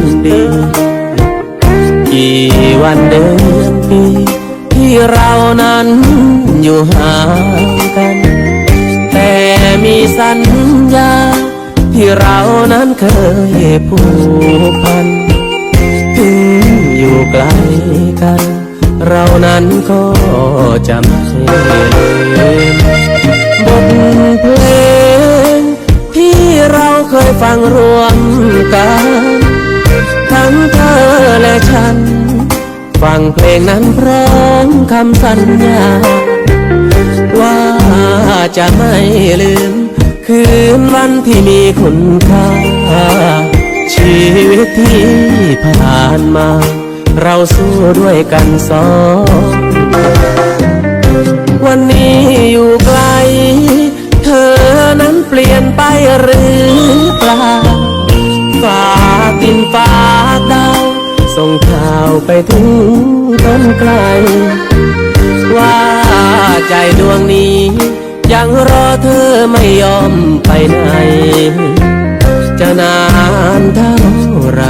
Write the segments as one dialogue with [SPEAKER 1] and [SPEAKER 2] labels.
[SPEAKER 1] คนดีกี่วันเดือนปีที่เรานั้นอยู่ห่างกัน แต่มีสัญญา ที่เรานั้นเคยผูกพัน ถึงอยู่ไกลกัน เรานั้นก็จะไม่ลืมบทเพลงที่เราเคยฟังรวมกัน และฉัน ฟังเพลงนั้นพร้อมคำสัญญา ว่าจะไม่ลืม คืนวันที่มีคุณค่า ชีวิตที่ผ่านมา เราสู้ด้วยกันสองวันนี้อยู่ไกล เธอนั้นเปลี่ยนไปหรือเปล่าฝากดินฝากดาาวไปถึงต้นไกล ว่าใจดวงนี้ ยังรอเธอไม่ยอมไปไหน จะนานเท่าไร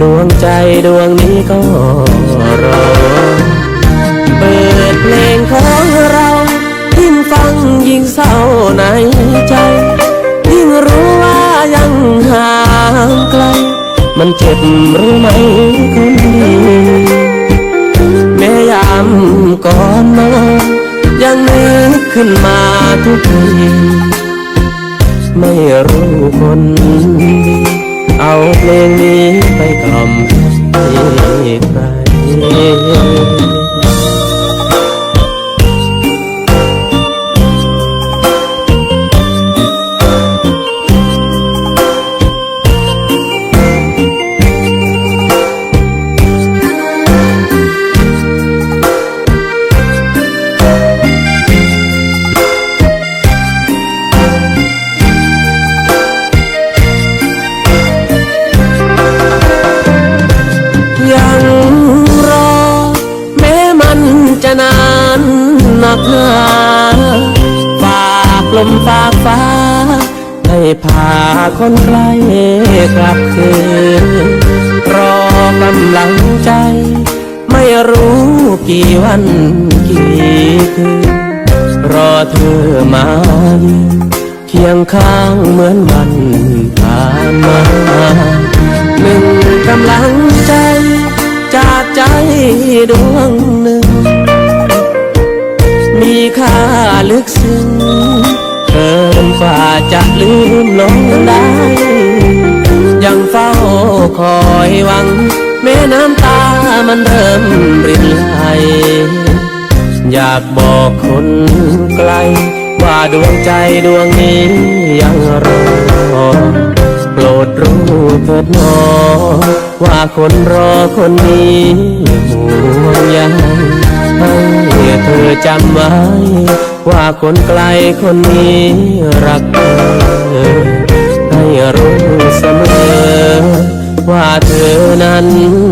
[SPEAKER 1] ดวงใจดวงนี้ก็รอ มันเจ็บรู้ไม่คนดีแม้ยามก่อนนอนยังนึกขึ้นมาทุกทีไม่รู้คนดีเอาเพลงนี้ไปกล่อมให้ใคร จะนานหนักหนาฝากลมฝากฟ้า ให้พาคนไกลกลับคืนรอกำลังใจ ไม่รู้กี่วันกี่คืนรอเธอมาเคียงข้างเหมือนวันผ่านมาหนึ่งกำลังใจ จากใจดวง อยหวัง แม้น้ำตามันเริ่มรินไหลอยากบอกคนไกล ว่าดวงใจดวงนี้ยังรอโปรดรู้เถิดนอ ว่าคนรอคนนี้ห่วงใยให้เธอจำไว้ ว่าคนไกลคนนี้รักเธอ one